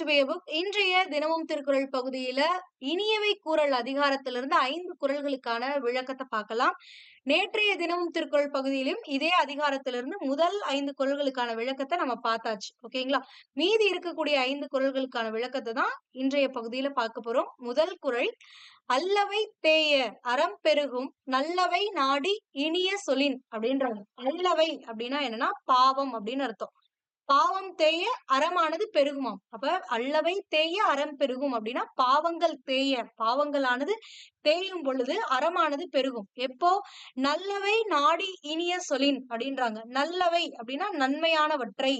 Book இன்றைய தினமும் திருக்குறள் பகுதியில இனியவை குரல் அதிகாரத்திலிருந்து ஐந்து குறள்களுக்கான விளக்கத்தை பார்க்கலாம். நேற்றைய தினமும் திருக்குறள் பகுதியிலும் இதே அதிகாரத்திலிருந்து முதல் ஐந்து குறள்களுக்கான விளக்கத்தை நம்ம பார்த்தாச்சு. ஓகேங்களா மீதி இருக்கக்கூடிய ஐந்து குறள்களுக்கான விளக்கத்தை தான் இன்றைய பகுதியில பார்க்க போறோம். முதல் குறள் அல்லவை தேய அறம் பெருகும் நல்லவை நாடி இனிய சொலின் அப்படின்றாங்க. அல்லவை அப்படின்னா என்னன்னா பாவம் அப்படின்னு அர்த்தம். பாவம் தேய அறமானது பெருகுமாம். அப்ப அல்லவை தேய அறம் பெருகும் அப்படின்னா பாவங்கள் தேய பாவங்களானது தேயும் பொழுது அறமானது பெருகும். எப்போ? நல்லவை நாடி இனிய சொலின் அப்படின்றாங்க. நல்லவை அப்படின்னா நன்மையானவற்றை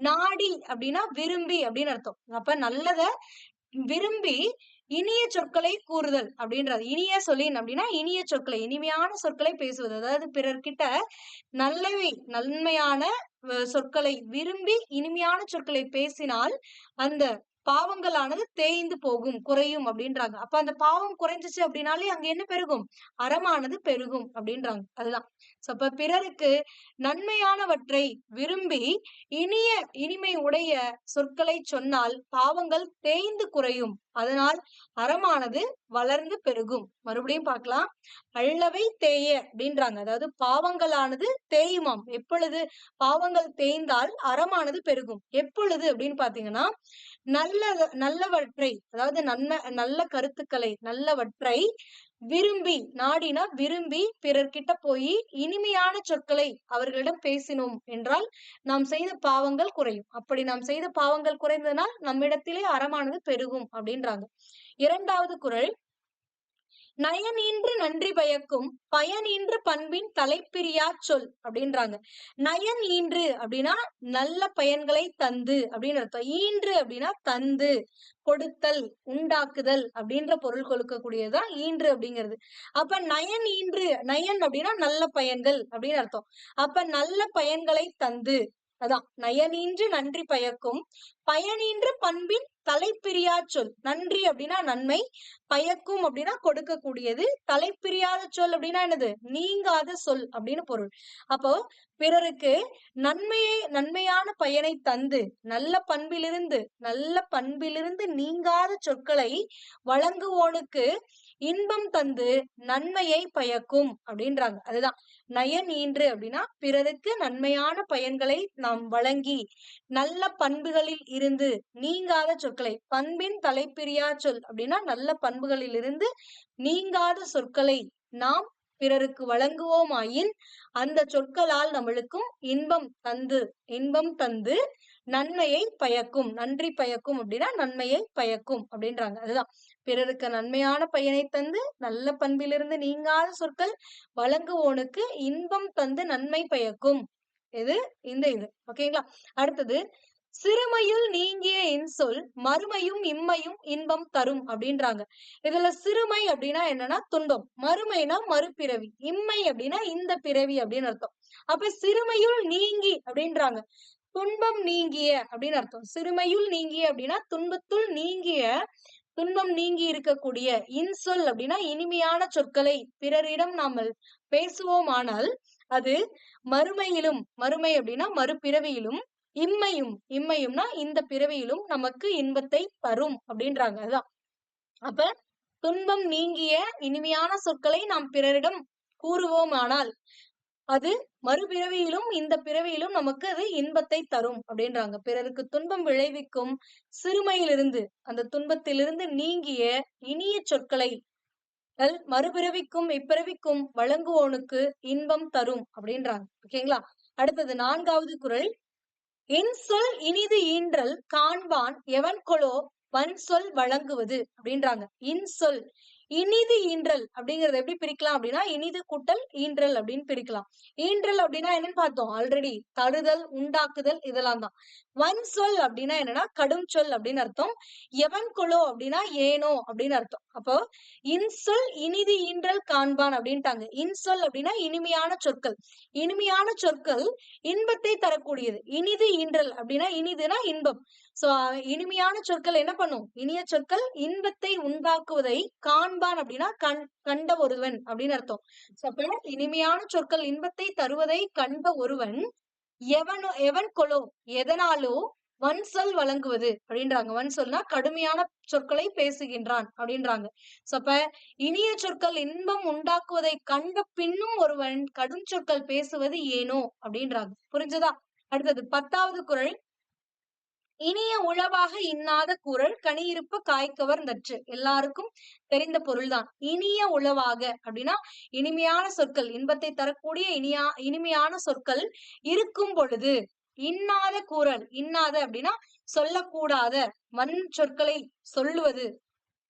நாடி அப்படின்னா விரும்பி அப்படின்னு அர்த்தம். அப்ப நல்லத விரும்பி இனிய சொற்களை கூறுதல் அப்படின்றது இனிய சொல்லின் அப்படின்னா இனிய சொற்களை இனிமையான சொற்களை பேசுவது. அதாவது பிறர்கிட்ட நல்லவை நன்மையான சொற்களை விரும்பி இனிமையான சொற்களை பேசினால் அந்த பாவங்களானது தேய்ந்து போகும் குறையும் அப்படின்றாங்க. அப்ப அந்த பாவம் குறைஞ்சிச்சு அப்படின்னாலே அங்க என்ன பெருகும்? அறமானது பெருகும் அப்படின்றாங்க. அதுதான். சோ அப்ப பிறருக்கு நன்மையானவற்றை விரும்பி இனிய இனிமை உடைய சொற்களை சொன்னால் பாவங்கள் தேய்ந்து குறையும். அதனால் அறமானது வளர்ந்து பெருகும். மறுபடியும் பார்க்கலாம். அள்ளவை தேய அப்படின்றாங்க. அதாவது பாவங்களானது தேயுமாம். எப்பொழுது பாவங்கள் தேய்ந்தால் அறமானது பெருகும். எப்பொழுது அப்படின்னு பாத்தீங்கன்னா நல்ல நல்லவற்றை அதாவது நன்மை நல்ல கருத்துக்களை நல்லவற்றை விரும்பி நாடினா விரும்பி பிறர்கிட்ட போய் இனிமையான சொற்களை அவர்களிடம் பேசினோம் என்றால் நாம் செய்த பாவங்கள் குறையும். அப்படி நாம் செய்த பாவங்கள் குறைந்ததனால் நம்மிடத்திலே அறமானது பெருகும் அப்படின்றாங்க. இரண்டாவது குரல் நயனின்று நன்றி பயக்கும் பயனின்று பண்பின் தலைப்பிரியா சொல் அப்படின்றாங்க. நயன் ஈன்று அப்படின்னா நல்ல பயன்களை தந்து அப்படின்னு அர்த்தம். ஈன்று அப்படின்னா தந்து கொடுத்தல் உண்டாக்குதல் அப்படின்ற பொருள் கொடுக்கக்கூடியதுதான் ஈன்று அப்படிங்கிறது. அப்ப நயன் ஈன்று நயன் அப்படின்னா நல்ல பயன்கள் அப்படின்னு அர்த்தம். அப்ப நல்ல பயன்களை தந்து அதான் நயனின்று நன்றி பயக்கும் பயனின்று பண்பின் தலைப்பிரியா சொல். நன்றி அப்படின்னா நன்மை பயக்கும் அப்படின்னா கொடுக்கக்கூடியது. தலைப்பிரியாத சொல் அப்படின்னா என்னது? நீங்காத சொல் அப்படின்னு பொருள். அப்போ பிறருக்கு நன்மையை நன்மையான பயனை தந்து நல்ல பண்பிலிருந்து நல்ல பண்பிலிருந்து நீங்காத சொற்களை வழங்குவோனுக்கு இன்பம் தந்து நன்மையை பயக்கும் அப்படின்றாங்க. அதுதான். நயன் ஈன்று அப்படின்னா பிறருக்கு நன்மையான பயன்களை நாம் வழங்கி நல்ல பண்புகளில் இருந்து நீங்காத சொற்களை. பண்பின் தலைப்பிரியா சொல் அப்படின்னா நல்ல பண்புகளிலிருந்து நீங்காத சொற்களை நாம் பிறருக்கு வழங்குவோமாயின் அந்த சொற்களால் நம்மளுக்கும் இன்பம் தந்து இன்பம் தந்து நன்மையை பயக்கும். நன்றி பயக்கும் அப்படின்னா நன்மையை பயக்கும் அப்படின்றாங்க. அதுதான். பிறருக்கு நன்மையான பயனை தந்து நல்ல பண்பிலிருந்து நீங்காத சொற்கள் வழங்குவோனுக்கு இன்பம் தந்து நன்மை பயக்கும். இது இந்த இது. ஓகேங்களா? அடுத்தது சிறுமையுள் நீங்கிய இன்சொல் மறுமையும் இம்மையும் இன்பம் தரும் அப்படின்றாங்க. இதுல சிறுமை அப்படின்னா என்னன்னா துன்பம். மறுமைனா மறுபிறவி. இம்மை அப்படின்னா இந்த பிறவி அப்படின்னு அர்த்தம். அப்ப சிறுமையுள் நீங்கி அப்படின்றாங்க. துன்பம் நீங்கிய அப்படின்னு அர்த்தம். சிறுமையுள் நீங்கிய அப்படின்னா துன்பத்துள் நீங்கிய துன்பம் நீங்கி இருக்கக்கூடிய இன்சொல் அப்படின்னா இனிமையான சொற்களை பிறரிடம் நாம் பேசுவோமானால் அது மறுமையிலும் மறுமை அப்படின்னா மறுபிறவியிலும் இம்மையும் இம்மையும்னா இந்த பிறவியிலும் நமக்கு இன்பத்தை தரும் அப்படின்றாங்க அதுதான். அப்ப துன்பம் நீங்கிய இனிமையான சொற்களை நாம் பிறரிடம் கூறுவோமானால் அது மறுபிறவியிலும் இந்த பிறவியிலும் நமக்கு அது இன்பத்தை தரும் அப்படின்றாங்க. பிறருக்கு துன்பம் விளைவிக்கும் சிறுமையிலிருந்து அந்த துன்பத்திலிருந்து நீங்கிய இனிய சொற்களை மறுபிறவிக்கும் இப்பிறவிக்கும் வழங்குவோனுக்கு இன்பம் தரும் அப்படின்றாங்க. ஓகேங்களா? அடுத்தது நான்காவது குரல். இன்சொல் இனிது ஈன்றல் காண்பான் எவன்கொளோ வன்சொல் வன் சொல் வழங்குவது அப்படின்றாங்க. இன்சொல் இனிது ஈன்றல் அப்படிங்கறத எப்படி பிரிக்கலாம் அப்படின்னா இனிது கூட்டல் ஈன்றல் அப்படின்னு பிரிக்கலாம். ஈன்றல் அப்படின்னா என்னன்னு பார்த்தோம். ஆல்ரெடி தருதல் உண்டாக்குதல் இதெல்லாம் தான். வன் சொல் அப்படின்னா என்னன்னா கடும் சொல் அப்படின்னு அர்த்தம். எவன் குழோ அப்படின்னா ஏனோ அப்படின்னு அர்த்தம். அப்போ இன்சொல் இனிது ஈன்றல் காண்பான் அப்படின்ட்டாங்க. இன்சொல் அப்படின்னா இனிமையான சொற்கள். இனிமையான சொற்கள் இன்பத்தை தரக்கூடியது. இனிது ஈன்றல் அப்படின்னா இனிதுனா இன்பம். சோ இனிமையான சொற்கள் என்ன பண்ணும்? இனிய சொற்கள் இன்பத்தை உண்டாக்குவதை காண்பான் அப்படின்னா கண் கண்ட ஒருவன் அப்படின்னு அர்த்தம். அப்ப இனிமையான சொற்கள் இன்பத்தை தருவதை கண்ட ஒருவன் எவனோ எவன் கொலோ எதனாலோ வன் சொல் வழங்குவது அப்படின்றாங்க. வன் சொல்னா கடுமையான சொற்களை பேசுகின்றான் அப்படின்றாங்க. சோ அப்ப இனிய சொற்கள் இன்பம் உண்டாக்குவதை கண்ட பின்னும் ஒருவன் கடும் சொற்கள் பேசுவது ஏனோ அப்படின்றாங்க. புரிஞ்சதா? அடுத்தது பத்தாவது குரல் இனிய உழவாக இன்னாத குரல் கனியிருப்பு காய்க்கவர் நற்று. எல்லாருக்கும் தெரிந்த பொருள்தான். இனிய உழவாக அப்படின்னா இனிமையான சொற்கள் இன்பத்தை தரக்கூடிய இனியா இனிமையான சொற்கள் இருக்கும் பொழுது இன்னாத கூறல் இன்னாத அப்படின்னா சொல்லக்கூடாத மண் சொற்களை சொல்லுவது.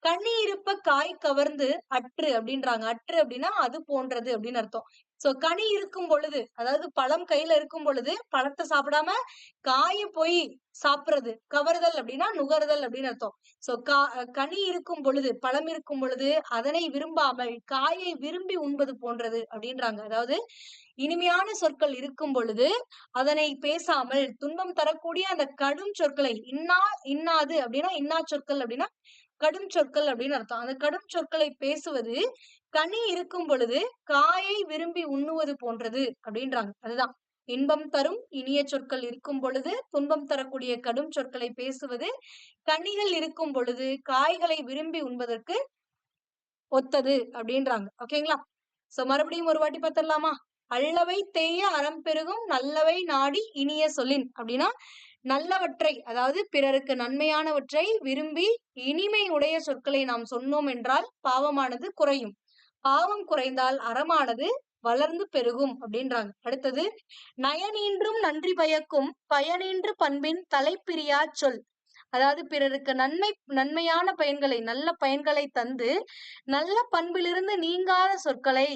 கனி இருப்ப காய் கவர்ந்து அற்று அப்படின்றாங்க. அற்று அப்படின்னா அது போன்றது அப்படின்னு அர்த்தம். சோ கனி இருக்கும் பொழுது அதாவது பழம் கையில இருக்கும் பொழுது பழத்தை சாப்பிடாம காய போய் சாப்பிடுறது. கவருதல் அப்படின்னா நுகருதல் அப்படின்னு அர்த்தம். சோ கா கனி இருக்கும் பொழுது பழம் இருக்கும் பொழுது அதனை விரும்பாமல் காயை விரும்பி உண்பது போன்றது அப்படின்றாங்க. அதாவது இனிமையான சொற்கள் இருக்கும் பொழுது அதனை பேசாமல் துன்பம் தரக்கூடிய அந்த கடும் சொற்களை இன்னா இன்னாது அப்படின்னா இன்னா சொற்கள் அப்படின்னா கடும் சொற்கள் அப்படின்னு அர்த்தம். அந்த கடும் சொற்களை பேசுவது கனி இருக்கும் பொழுது காயை விரும்பி உண்ணுவது போன்றது அப்படின்றாங்க. அதுதான். இன்பம் தரும் இனிய சொற்கள் இருக்கும் பொழுது துன்பம் தரக்கூடிய கடும் சொற்களை பேசுவது. கனிகள் இருக்கும் பொழுது காய்களை விரும்பி உண்பதற்கு ஒத்தது அப்படின்றாங்க. ஓகேங்களா? சோ மறுபடியும் ஒரு வாட்டி பார்த்துடலாமா? அல்லவை தேய அறம் பெருகும் நல்லவை நாடி இனிய சொல்லின் அப்படின்னா நல்லவற்றை அதாவது பிறருக்கு நன்மையானவற்றை விரும்பி இனிமை உடைய சொற்களை நாம் சொன்னோம் என்றால் பாவமானது குறையும். பாவம் குறைந்தால் அறமானது வளர்ந்து பெருகும் அப்படின்றாங்க. அடுத்தது நயனின்றும் நன்றி பயக்கும் பயனின்று பண்பின் தலைப்பிரியா சொல். அதாவது பிறருக்கு நன்மை நன்மையான பயன்களை நல்ல பயன்களை தந்து நல்ல பண்பிலிருந்து நீங்காத சொற்களை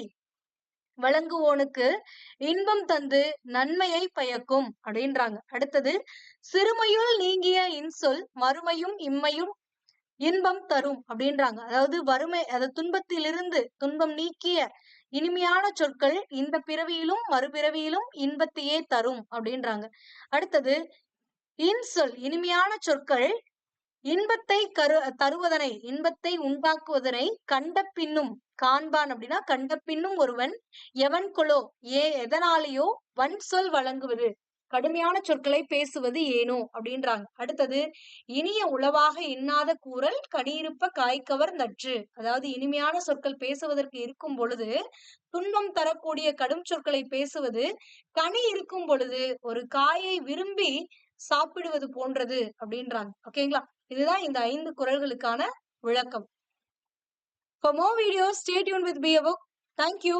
வழங்குவோனுக்கு இன்பம் தந்து நன்மையை பயக்கும் அப்படின்றாங்க. அடுத்தது சிறுமையுள் நீங்கிய இன்சொல் மறுமையும் இம்மையும் இன்பம் தரும் அப்படின்றாங்க. அதாவது வறுமை அதாவது துன்பத்திலிருந்து துன்பம் நீக்கிய இனிமையான சொற்கள் இந்த பிறவியிலும் மறுபிறவியிலும் இன்பத்தையே தரும் அப்படின்றாங்க. அடுத்தது இன்சொல் இனிமையான சொற்கள் இன்பத்தை கரு தருவதனை இன்பத்தை உண்டாக்குவதனை கண்ட பின்னும் காண்பான் அப்படின்னா கண்ட பின்னும் ஒருவன் எவன் கொலோ ஏ எதனாலேயோ வன் சொல் வழங்குவது. கடுமையான சொற்களை பேசுவது ஏனோ? அப்படின்றாங்க. அடுத்தது இனிய உளவாக இன்னாத கூறல் கடியிருப்ப காய்க்கவர் நற்று. அதாவது இனிமையான சொற்கள் பேசுவதற்கு இருக்கும் பொழுது துன்பம் தரக்கூடிய கடும் சொற்களை பேசுவது கனி இருக்கும் பொழுது ஒரு காயை விரும்பி சாப்பிடுவது போன்றது அப்படின்றாங்க. ஓகேங்களா? இதுதான் இந்த ஐந்து குரல்களுக்கான விளக்கம். For more videos, stay tuned with Be a Book. Thank you.